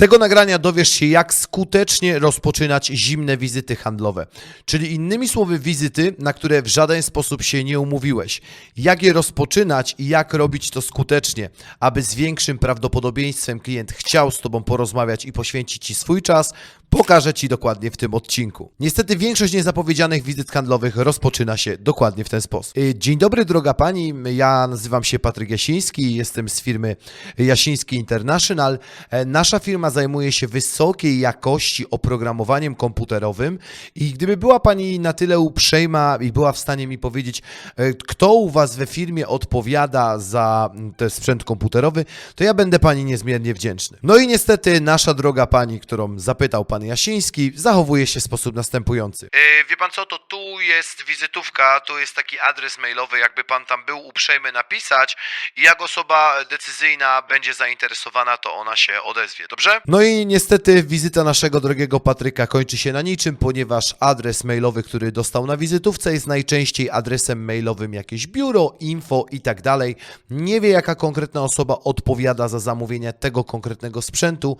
tego nagrania dowiesz się, jak skutecznie rozpoczynać zimne wizyty handlowe. Czyli innymi słowy, wizyty, na które w żaden sposób się nie umówiłeś. Jak je rozpoczynać i jak robić to skutecznie, aby z większym prawdopodobieństwem klient chciał z Tobą porozmawiać i poświęcić Ci swój czas, pokażę Ci dokładnie w tym odcinku. Niestety większość niezapowiedzianych wizyt handlowych rozpoczyna się dokładnie w ten sposób. Y, Dzień dobry, droga Pani. Ja nazywam się Patryk Jasiński, jestem z firmy Jasiński International. E, Nasza firma zajmuje się wysokiej jakości oprogramowaniem komputerowym i gdyby była Pani na tyle uprzejma i była w stanie mi powiedzieć, e, kto u Was we firmie odpowiada za ten sprzęt komputerowy, to ja będę Pani niezmiernie wdzięczny. No i niestety nasza droga Pani, którą zapytał Pan Jasiński, zachowuje się w sposób następujący. Yy, wie pan co, to tu jest wizytówka, tu jest taki adres mailowy, jakby pan tam był uprzejmy napisać i jak osoba decyzyjna będzie zainteresowana, to ona się odezwie, dobrze? No i niestety wizyta naszego drogiego Patryka kończy się na niczym, ponieważ adres mailowy, który dostał na wizytówce jest najczęściej adresem mailowym jakieś biuro, info i tak dalej. Nie wie jaka konkretna osoba odpowiada za zamówienie tego konkretnego sprzętu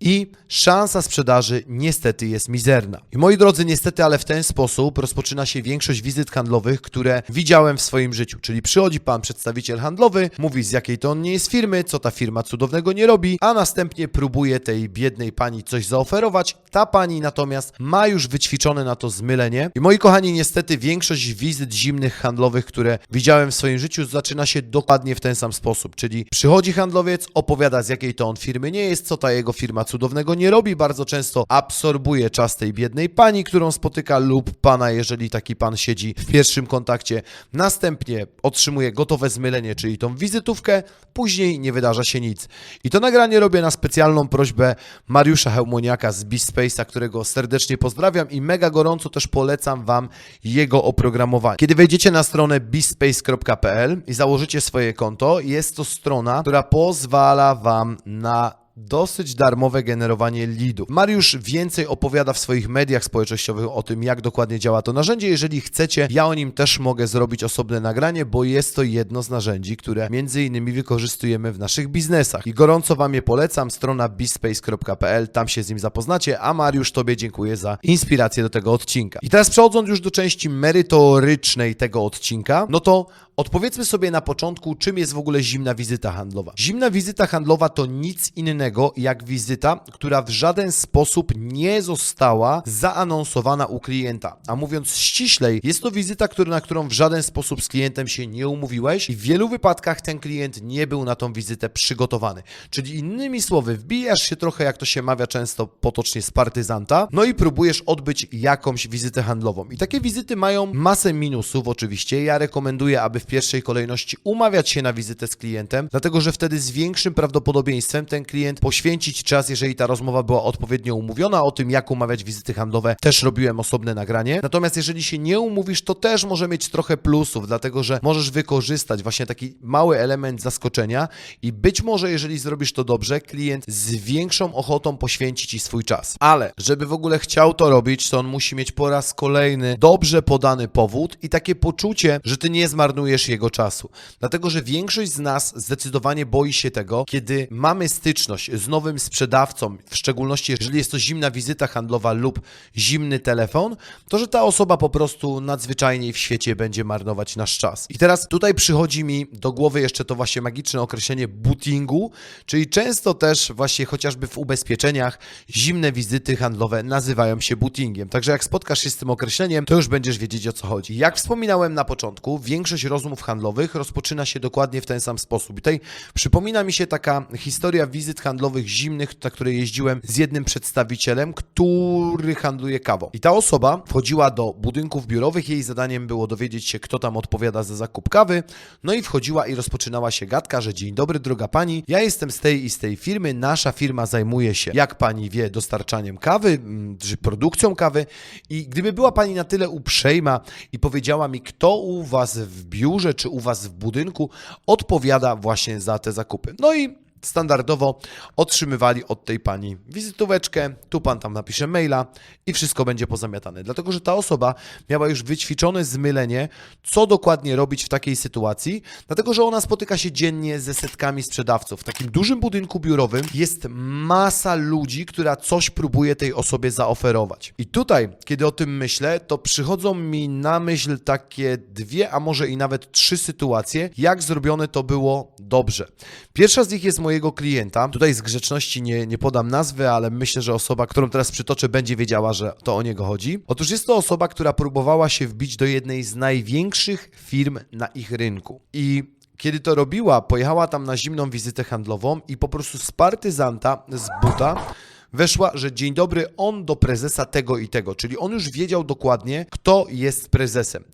i szansa sprzedaży niestety jest mizerna. I moi drodzy, niestety, ale w ten sposób rozpoczyna się większość wizyt handlowych, które widziałem w swoim życiu. Czyli przychodzi pan przedstawiciel handlowy, mówi z jakiej to on nie jest firmy, co ta firma cudownego nie robi, a następnie próbuje tej biednej pani coś zaoferować. Ta pani natomiast ma już wyćwiczone na to zmylenie. I moi kochani, niestety większość wizyt zimnych handlowych, które widziałem w swoim życiu, zaczyna się dokładnie w ten sam sposób. Czyli przychodzi handlowiec, opowiada z jakiej to on firmy nie jest, co ta jego firma cudownego nie robi, bardzo często absorbuje czas tej biednej pani, którą spotyka lub pana, jeżeli taki pan siedzi w pierwszym kontakcie. Następnie otrzymuje gotowe zmylenie, czyli tą wizytówkę, później nie wydarza się nic. I to nagranie robię na specjalną prośbę Mariusza Hełmoniaka z BeSpace'a, którego serdecznie pozdrawiam i mega gorąco też polecam wam jego oprogramowanie. Kiedy wejdziecie na stronę bespace.pl i założycie swoje konto, jest to strona, która pozwala wam na dosyć darmowe generowanie leadów. Mariusz więcej opowiada w swoich mediach społecznościowych o tym, jak dokładnie działa to narzędzie. Jeżeli chcecie, ja o nim też mogę zrobić osobne nagranie, bo jest to jedno z narzędzi, które między innymi wykorzystujemy w naszych biznesach. I gorąco Wam je polecam, strona bispace.pl, tam się z nim zapoznacie, a Mariusz Tobie dziękuję za inspirację do tego odcinka. I teraz przechodząc już do części merytorycznej tego odcinka, no to Odpowiedzmy sobie na początku, czym jest w ogóle zimna wizyta handlowa. Zimna wizyta handlowa to nic innego jak wizyta, która w żaden sposób nie została zaanonsowana u klienta. A mówiąc ściślej, jest to wizyta, na którą w żaden sposób z klientem się nie umówiłeś i w wielu wypadkach ten klient nie był na tą wizytę przygotowany. Czyli innymi słowy, wbijasz się trochę, jak to się mawia często potocznie z partyzanta, no i próbujesz odbyć jakąś wizytę handlową. I takie wizyty mają masę minusów oczywiście. Ja rekomenduję, aby w pierwszej kolejności umawiać się na wizytę z klientem, dlatego że wtedy z większym prawdopodobieństwem ten klient poświęcić czas, jeżeli ta rozmowa była odpowiednio umówiona. O tym, jak umawiać wizyty handlowe, też robiłem osobne nagranie. Natomiast jeżeli się nie umówisz, to też może mieć trochę plusów, dlatego że możesz wykorzystać właśnie taki mały element zaskoczenia i być może, jeżeli zrobisz to dobrze, klient z większą ochotą poświęci ci swój czas. Ale żeby w ogóle chciał to robić, to on musi mieć po raz kolejny dobrze podany powód i takie poczucie, że ty nie zmarnujesz jego czasu. Dlatego, że większość z nas zdecydowanie boi się tego, kiedy mamy styczność z nowym sprzedawcą, w szczególności jeżeli jest to zimna wizyta handlowa lub zimny telefon, to że ta osoba po prostu nadzwyczajniej w świecie będzie marnować nasz czas. I teraz tutaj przychodzi mi do głowy jeszcze to właśnie magiczne określenie bootingu, czyli często też właśnie chociażby w ubezpieczeniach zimne wizyty handlowe nazywają się bootingiem. Także jak spotkasz się z tym określeniem, to już będziesz wiedzieć o co chodzi. Jak wspominałem na początku, większość rozmów handlowych rozpoczyna się dokładnie w ten sam sposób. I tutaj przypomina mi się taka historia wizyt handlowych zimnych, na które jeździłem z jednym przedstawicielem, który handluje kawą. I ta osoba wchodziła do budynków biurowych, jej zadaniem było dowiedzieć się, kto tam odpowiada za zakup kawy, no i wchodziła i rozpoczynała się gadka, że dzień dobry, droga pani, ja jestem z tej i z tej firmy, nasza firma zajmuje się, jak pani wie, dostarczaniem kawy, mm, czy produkcją kawy. I gdyby była pani na tyle uprzejma i powiedziała mi, kto u was w biurze, czy u was w budynku odpowiada właśnie za te zakupy. No i standardowo otrzymywali od tej pani wizytóweczkę, tu pan tam napisze maila i wszystko będzie pozamiatane. Dlatego, że ta osoba miała już wyćwiczone zmylenie, co dokładnie robić w takiej sytuacji, dlatego, że ona spotyka się dziennie ze setkami sprzedawców. W takim dużym budynku biurowym jest masa ludzi, która coś próbuje tej osobie zaoferować. I tutaj, kiedy o tym myślę, to przychodzą mi na myśl takie dwie, a może i nawet trzy sytuacje, jak zrobione to było dobrze. Pierwsza z nich jest mojego klienta. Tutaj z grzeczności nie, nie podam nazwy, ale myślę, że osoba, którą teraz przytoczę, będzie wiedziała, że to o niego chodzi. Otóż jest to osoba, która próbowała się wbić do jednej z największych firm na ich rynku. I kiedy to robiła, pojechała tam na zimną wizytę handlową i po prostu z partyzanta, z buta, weszła, że dzień dobry, on do prezesa tego i tego, czyli on już wiedział dokładnie, kto jest prezesem.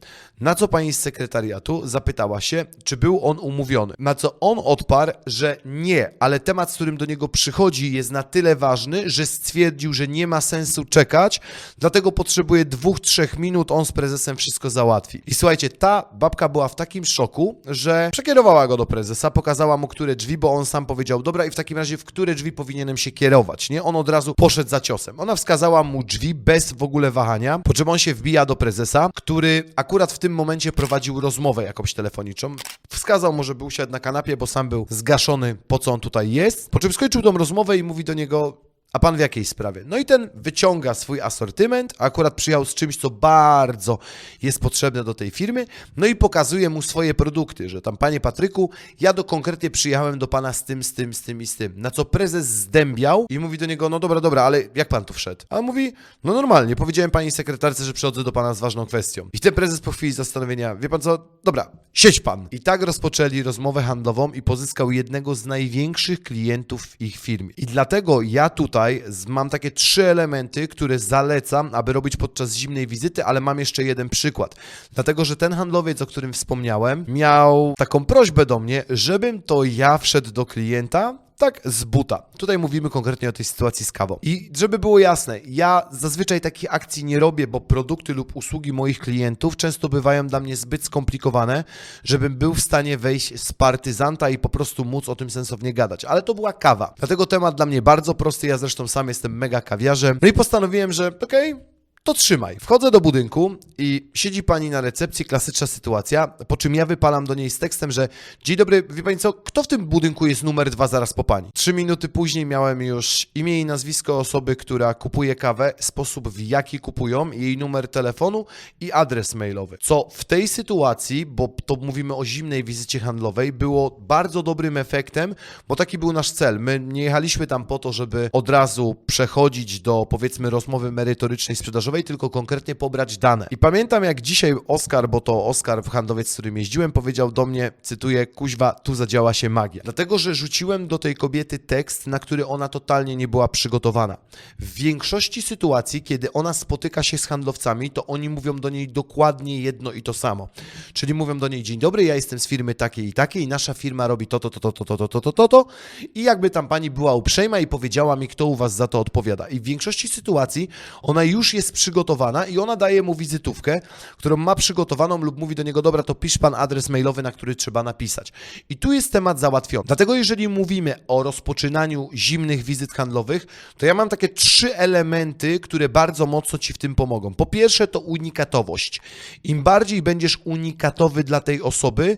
Na co pani z sekretariatu zapytała się, czy był on umówiony. Na co on odparł, że nie, ale temat, z którym do niego przychodzi, jest na tyle ważny, że stwierdził, że nie ma sensu czekać, dlatego potrzebuje dwóch, trzech minut, on z prezesem wszystko załatwi. I słuchajcie, ta babka była w takim szoku, że przekierowała go do prezesa, pokazała mu, które drzwi, bo on sam powiedział, dobra, i w takim razie w które drzwi powinienem się kierować, nie? On od razu poszedł za ciosem. Ona wskazała mu drzwi bez w ogóle wahania, po czym on się wbija do prezesa, który akurat w tym momencie prowadził rozmowę jakąś telefoniczą. Wskazał mu, żeby usiadł na kanapie, bo sam był zgaszony, po co on tutaj jest. Po czym skończył tą rozmowę i mówi do niego, a pan w jakiej sprawie? No i ten wyciąga swój asortyment, akurat przyjechał z czymś, co bardzo jest potrzebne do tej firmy, no i pokazuje mu swoje produkty, że tam, panie Patryku, ja do konkretnie przyjechałem do pana z tym, z tym, z tym i z tym. Na co prezes zdębiał i mówi do niego, no dobra, dobra, ale jak pan tu wszedł? A on mówi, no normalnie, powiedziałem pani sekretarce, że przychodzę do pana z ważną kwestią. I ten prezes po chwili zastanowienia, wie pan co, dobra, siedź pan. I tak rozpoczęli rozmowę handlową i pozyskał jednego z największych klientów w ich firmie. I dlatego ja tutaj z- mam takie trzy elementy, które zalecam, aby robić podczas zimnej wizyty, ale mam jeszcze jeden przykład. Dlatego, że ten handlowiec, o którym wspomniałem, miał taką prośbę do mnie, żebym to ja wszedł do klienta tak, z buta. Tutaj mówimy konkretnie o tej sytuacji z kawą. I żeby było jasne, ja zazwyczaj takich akcji nie robię, bo produkty lub usługi moich klientów często bywają dla mnie zbyt skomplikowane, żebym był w stanie wejść z partyzanta i po prostu móc o tym sensownie gadać. Ale to była kawa. Dlatego temat dla mnie bardzo prosty. Ja zresztą sam jestem mega kawiarzem. No i postanowiłem, że okej, to trzymaj. Wchodzę do budynku i siedzi pani na recepcji, klasyczna sytuacja, po czym ja wypalam do niej z tekstem, że dzień dobry, wie pani co, kto w tym budynku jest numer dwa zaraz po pani? Trzy minuty później miałem już imię i nazwisko osoby, która kupuje kawę, sposób w jaki kupują, jej numer telefonu i adres mailowy. Co w tej sytuacji, bo to mówimy o zimnej wizycie handlowej, było bardzo dobrym efektem, bo taki był nasz cel. My nie jechaliśmy tam po to, żeby od razu przechodzić do powiedzmy rozmowy merytorycznej, sprzedażowej, tylko konkretnie pobrać dane. I pamiętam jak dzisiaj Oskar, bo to Oskar, handlowiec, z którym jeździłem, powiedział do mnie, cytuję, kuźwa, tu zadziała się magia. Dlatego, że rzuciłem do tej kobiety tekst, na który ona totalnie nie była przygotowana. W większości sytuacji, kiedy ona spotyka się z handlowcami, to oni mówią do niej dokładnie jedno i to samo. Czyli mówią do niej, dzień dobry, ja jestem z firmy takiej i takiej nasza firma robi to, to, to, to, to, to, to, to, to, to. I jakby tam pani była uprzejma i powiedziała mi, kto u was za to odpowiada. I w większości sytuacji ona już jest przygotowana i ona daje mu wizytówkę, którą ma przygotowaną lub mówi do niego, dobra, to pisz pan adres mailowy, na który trzeba napisać. I tu jest temat załatwiony. Dlatego jeżeli mówimy o rozpoczynaniu zimnych wizyt handlowych, to ja mam takie trzy elementy, które bardzo mocno ci w tym pomogą. Po pierwsze to unikatowość. Im bardziej będziesz unikatowy dla tej osoby,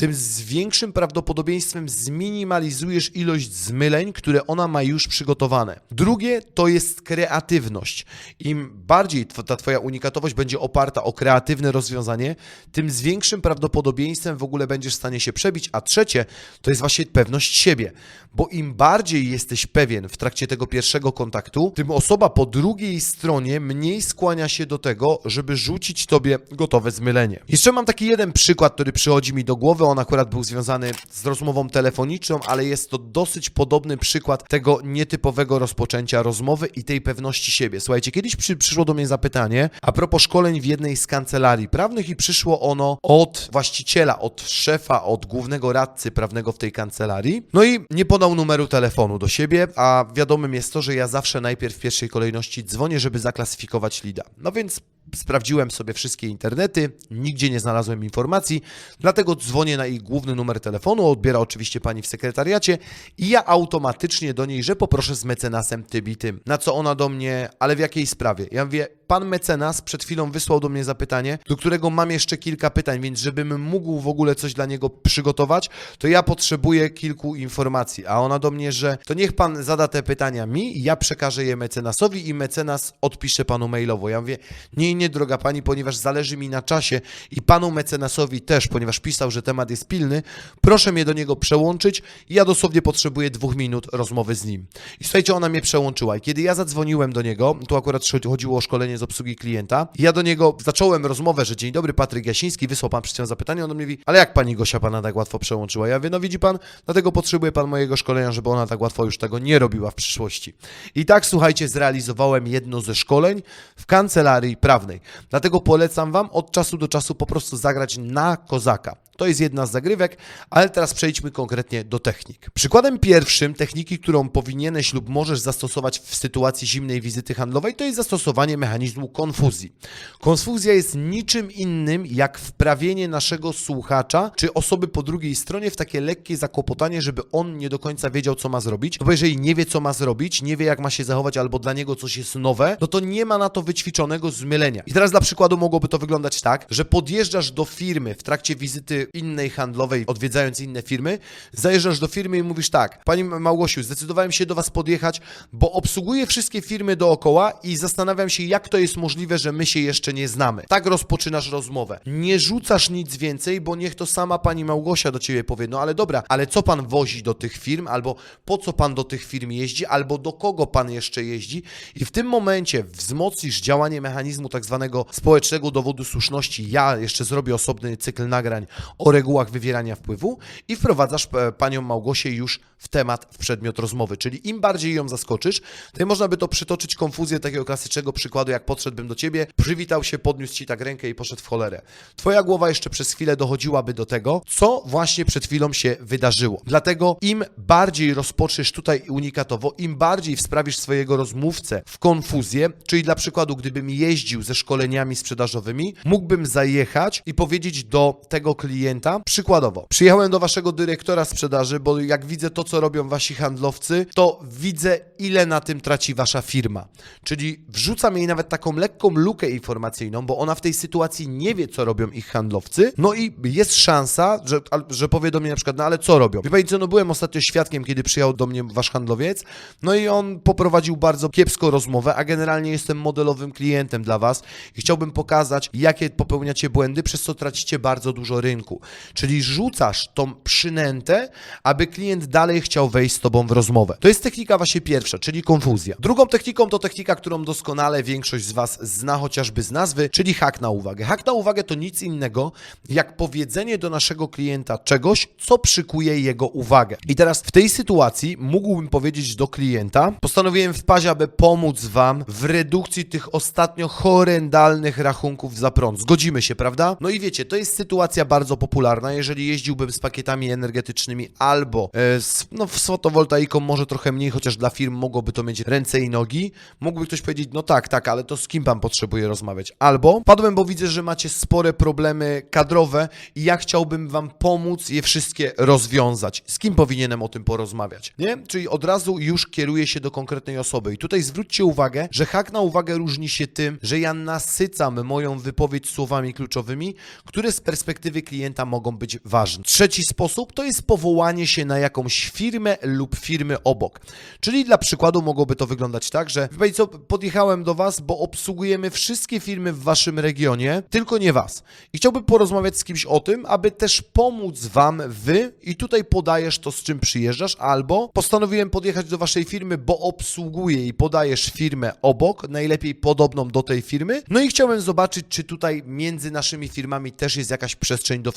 tym z większym prawdopodobieństwem zminimalizujesz ilość zmyleń, które ona ma już przygotowane. Drugie to jest kreatywność. Im bardziej ta Twoja unikatowość będzie oparta o kreatywne rozwiązanie, tym z większym prawdopodobieństwem w ogóle będziesz w stanie się przebić. A trzecie to jest właśnie pewność siebie, bo im bardziej jesteś pewien w trakcie tego pierwszego kontaktu, tym osoba po drugiej stronie mniej skłania się do tego, żeby rzucić Tobie gotowe zmylenie. Jeszcze mam taki jeden przykład, który przychodzi mi do głowy. On akurat był związany z rozmową telefoniczną, ale jest to dosyć podobny przykład tego nietypowego rozpoczęcia rozmowy i tej pewności siebie. Słuchajcie, kiedyś przy, przyszło do mnie zapytanie a propos szkoleń w jednej z kancelarii prawnych i przyszło ono od właściciela, od szefa, od głównego radcy prawnego w tej kancelarii. No i nie podał numeru telefonu do siebie, a wiadomym jest to, że ja zawsze najpierw w pierwszej kolejności dzwonię, żeby zaklasyfikować lida. No więc Sprawdziłem sobie wszystkie internety, nigdzie nie znalazłem informacji, dlatego dzwonię na ich główny numer telefonu, odbiera oczywiście pani w sekretariacie i ja automatycznie do niej, że poproszę z mecenasem tym i tym. Na co ona do mnie, ale w jakiej sprawie? Ja mówię, pan mecenas przed chwilą wysłał do mnie zapytanie, do którego mam jeszcze kilka pytań, więc żebym mógł w ogóle coś dla niego przygotować, to ja potrzebuję kilku informacji. A ona do mnie, że to niech pan zada te pytania mi, ja przekażę je mecenasowi i mecenas odpisze panu mailowo. Ja mówię, nie, nie, droga pani, ponieważ zależy mi na czasie i panu mecenasowi też, ponieważ pisał, że temat jest pilny, proszę mnie do niego przełączyć ja dosłownie potrzebuję dwóch minut rozmowy z nim. I słuchajcie, ona mnie przełączyła i kiedy ja zadzwoniłem do niego, tu akurat chodziło o szkolenie z obsługi klienta, ja do niego zacząłem rozmowę, że dzień dobry, Patryk Jasiński, wysłał pan przed zapytanie, on do mnie mówi, ale jak pani Gosia pana tak łatwo przełączyła? Ja mówię, no widzi pan, dlatego potrzebuje pan mojego szkolenia, żeby ona tak łatwo już tego nie robiła w przyszłości. I tak, słuchajcie, zrealizowałem jedno ze szkoleń w kancelarii prawnej. Dlatego polecam wam od czasu do czasu po prostu zagrać na kozaka. To jest jedna z zagrywek, ale teraz przejdźmy konkretnie do technik. Przykładem pierwszym techniki, którą powinieneś lub możesz zastosować w sytuacji zimnej wizyty handlowej, to jest zastosowanie mechanizmu konfuzji. Konfuzja jest niczym innym jak wprawienie naszego słuchacza czy osoby po drugiej stronie w takie lekkie zakłopotanie, żeby on nie do końca wiedział, co ma zrobić. Bo jeżeli nie wie, co ma zrobić, nie wie, jak ma się zachować, albo dla niego coś jest nowe, no to nie ma na to wyćwiczonego zmylenia. I teraz dla przykładu mogłoby to wyglądać tak, że podjeżdżasz do firmy w trakcie wizyty innej handlowej, odwiedzając inne firmy, zajeżdżasz do firmy i mówisz tak, Pani Małgosiu, zdecydowałem się do Was podjechać, bo obsługuję wszystkie firmy dookoła i zastanawiam się, jak to jest możliwe, że my się jeszcze nie znamy. Tak rozpoczynasz rozmowę. Nie rzucasz nic więcej, bo niech to sama Pani Małgosia do Ciebie powie, no ale dobra, ale co Pan wozi do tych firm, albo po co Pan do tych firm jeździ, albo do kogo Pan jeszcze jeździ i w tym momencie wzmocnisz działanie mechanizmu tak zwanego społecznego dowodu słuszności. Ja jeszcze zrobię osobny cykl nagrań o regułach wywierania wpływu i wprowadzasz e, panią Małgosię już w temat, w przedmiot rozmowy. Czyli im bardziej ją zaskoczysz, tym można by to przytoczyć konfuzję takiego klasycznego przykładu, jak podszedłbym do ciebie, przywitał się, podniósł ci tak rękę i poszedł w cholerę. Twoja głowa jeszcze przez chwilę dochodziłaby do tego, co właśnie przed chwilą się wydarzyło. Dlatego im bardziej rozpoczniesz tutaj unikatowo, im bardziej wsprawisz swojego rozmówcę w konfuzję, czyli dla przykładu, gdybym jeździł ze szkoleniami sprzedażowymi, mógłbym zajechać i powiedzieć do tego klienta, przykładowo, przyjechałem do waszego dyrektora sprzedaży, bo jak widzę to, co robią wasi handlowcy, to widzę, ile na tym traci wasza firma. Czyli wrzucam jej nawet taką lekką lukę informacyjną, bo ona w tej sytuacji nie wie, co robią ich handlowcy, no i jest szansa, że, że powie do mnie na przykład, no ale co robią? Wie pani co, no byłem ostatnio świadkiem, kiedy przyjechał do mnie wasz handlowiec, no i on poprowadził bardzo kiepsko rozmowę, a generalnie jestem modelowym klientem dla was i chciałbym pokazać, jakie popełniacie błędy, przez co tracicie bardzo dużo rynku. Czyli rzucasz tą przynętę, aby klient dalej chciał wejść z tobą w rozmowę. To jest technika właśnie pierwsza, czyli konfuzja. Drugą techniką to technika, którą doskonale większość z was zna chociażby z nazwy, czyli hak na uwagę. Hak na uwagę to nic innego, jak powiedzenie do naszego klienta czegoś, co przykuje jego uwagę. I teraz w tej sytuacji mógłbym powiedzieć do klienta, postanowiłem wpaść, aby pomóc wam w redukcji tych ostatnio horrendalnych rachunków za prąd. Zgodzimy się, prawda? No i wiecie, to jest sytuacja bardzo popularna, jeżeli jeździłbym z pakietami energetycznymi albo e, z, no, z fotowoltaiką może trochę mniej, chociaż dla firm mogłoby to mieć ręce i nogi. Mógłby ktoś powiedzieć, no tak, tak, ale to z kim pan potrzebuje rozmawiać? Albo padłem, bo widzę, że macie spore problemy kadrowe i ja chciałbym wam pomóc je wszystkie rozwiązać. Z kim powinienem o tym porozmawiać? Nie? Czyli od razu już kieruję się do konkretnej osoby. I tutaj zwróćcie uwagę, że hak na uwagę różni się tym, że ja nasycam moją wypowiedź słowami kluczowymi, które z perspektywy klienta mogą być ważne. Trzeci sposób to jest powołanie się na jakąś firmę lub firmy obok. Czyli dla przykładu mogłoby to wyglądać tak, że co, podjechałem do was, bo obsługujemy wszystkie firmy w waszym regionie, tylko nie was. I chciałbym porozmawiać z kimś o tym, aby też pomóc wam wy i tutaj podajesz to, z czym przyjeżdżasz, albo postanowiłem podjechać do waszej firmy, bo obsługuję i podajesz firmę obok, najlepiej podobną do tej firmy. No i chciałem zobaczyć, czy tutaj między naszymi firmami też jest jakaś przestrzeń do.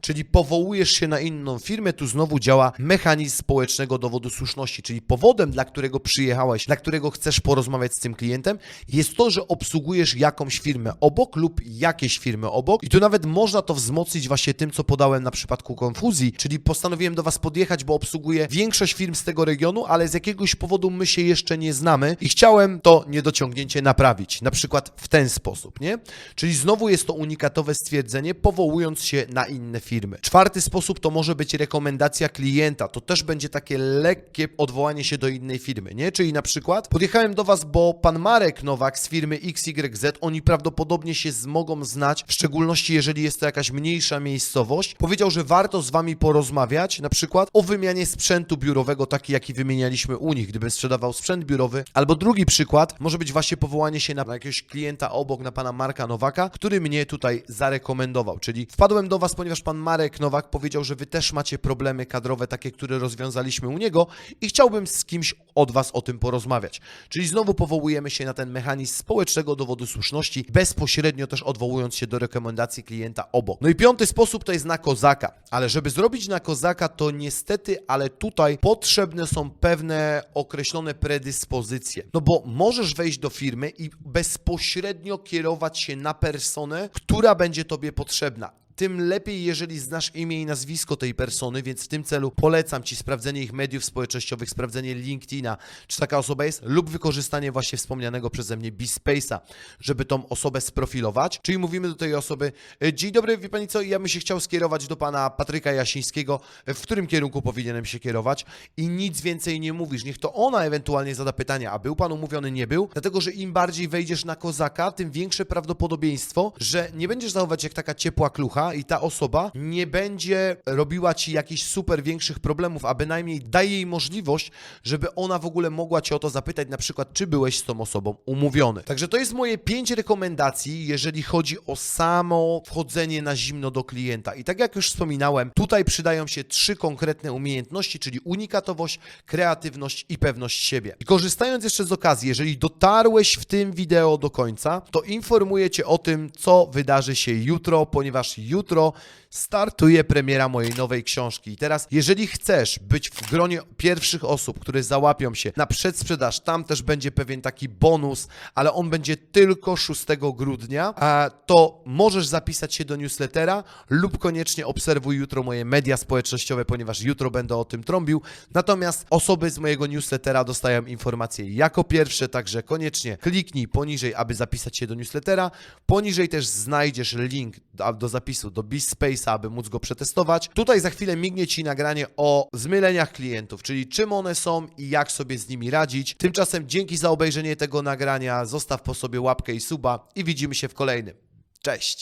Czyli powołujesz się na inną firmę, tu znowu działa mechanizm społecznego dowodu słuszności, czyli powodem, dla którego przyjechałeś, dla którego chcesz porozmawiać z tym klientem, jest to, że obsługujesz jakąś firmę obok lub jakieś firmy obok. I tu nawet można to wzmocnić właśnie tym, co podałem na przypadku konfuzji, czyli postanowiłem do Was podjechać, bo obsługuję większość firm z tego regionu, ale z jakiegoś powodu my się jeszcze nie znamy i chciałem to niedociągnięcie naprawić. Na przykład w ten sposób, nie? Czyli znowu jest to unikatowe stwierdzenie, powołując się na inne firmy. Czwarty sposób to może być rekomendacja klienta. To też będzie takie lekkie odwołanie się do innej firmy, nie? Czyli na przykład podjechałem do Was, bo pan Marek Nowak z firmy XYZ, oni prawdopodobnie się mogą znać, w szczególności jeżeli jest to jakaś mniejsza miejscowość. Powiedział, że warto z Wami porozmawiać, na przykład o wymianie sprzętu biurowego, taki jaki wymienialiśmy u nich, gdybym sprzedawał sprzęt biurowy. Albo drugi przykład może być właśnie powołanie się na jakiegoś klienta obok, na pana Marka Nowaka, który mnie tutaj zarekomendował. Czyli wpadłem do Was, ponieważ pan Marek Nowak powiedział, że Wy też macie problemy kadrowe, takie, które rozwiązaliśmy u niego i chciałbym z kimś od Was o tym porozmawiać. Czyli znowu powołujemy się na ten mechanizm społecznego dowodu słuszności, bezpośrednio też odwołując się do rekomendacji klienta obok. No i piąty sposób to jest na kozaka, ale żeby zrobić na kozaka, to niestety, ale tutaj potrzebne są pewne określone predyspozycje. No bo możesz wejść do firmy i bezpośrednio kierować się na personę, która będzie Tobie potrzebna tym lepiej, jeżeli znasz imię i nazwisko tej persony, więc w tym celu polecam Ci sprawdzenie ich mediów społecznościowych, sprawdzenie LinkedIna, czy taka osoba jest, lub wykorzystanie właśnie wspomnianego przeze mnie BeSpace'a, żeby tą osobę sprofilować. Czyli mówimy do tej osoby, "E, dzień dobry, wie Pani co, ja bym się chciał skierować do Pana Patryka Jasińskiego, E, w którym kierunku powinienem się kierować? I nic więcej nie mówisz. Niech to ona ewentualnie zada pytania, a był Pan umówiony, nie był, dlatego, że im bardziej wejdziesz na kozaka, tym większe prawdopodobieństwo, że nie będziesz zachować jak taka ciepła klucha i ta osoba nie będzie robiła ci jakichś super większych problemów, a bynajmniej daj jej możliwość, żeby ona w ogóle mogła cię o to zapytać, na przykład, czy byłeś z tą osobą umówiony. Także to jest moje pięć rekomendacji, jeżeli chodzi o samo wchodzenie na zimno do klienta. I tak jak już wspominałem, tutaj przydają się trzy konkretne umiejętności, czyli unikatowość, kreatywność i pewność siebie. I korzystając jeszcze z okazji, jeżeli dotarłeś w tym wideo do końca, to informuję Cię o tym, co wydarzy się jutro, ponieważ jutro jutro startuje premiera mojej nowej książki. I teraz, jeżeli chcesz być w gronie pierwszych osób, które załapią się na przedsprzedaż, tam też będzie pewien taki bonus, ale on będzie tylko 6 grudnia, to możesz zapisać się do newslettera lub koniecznie obserwuj jutro moje media społecznościowe, ponieważ jutro będę o tym trąbił. Natomiast osoby z mojego newslettera dostają informacje jako pierwsze, także koniecznie kliknij poniżej, aby zapisać się do newslettera. Poniżej też znajdziesz link do, zapisu do BeSpace'a, aby móc go przetestować. Tutaj za chwilę mignie Ci nagranie o zmyleniach klientów, czyli czym one są i jak sobie z nimi radzić. Tymczasem dzięki za obejrzenie tego nagrania, zostaw po sobie łapkę i suba i widzimy się w kolejnym. Cześć!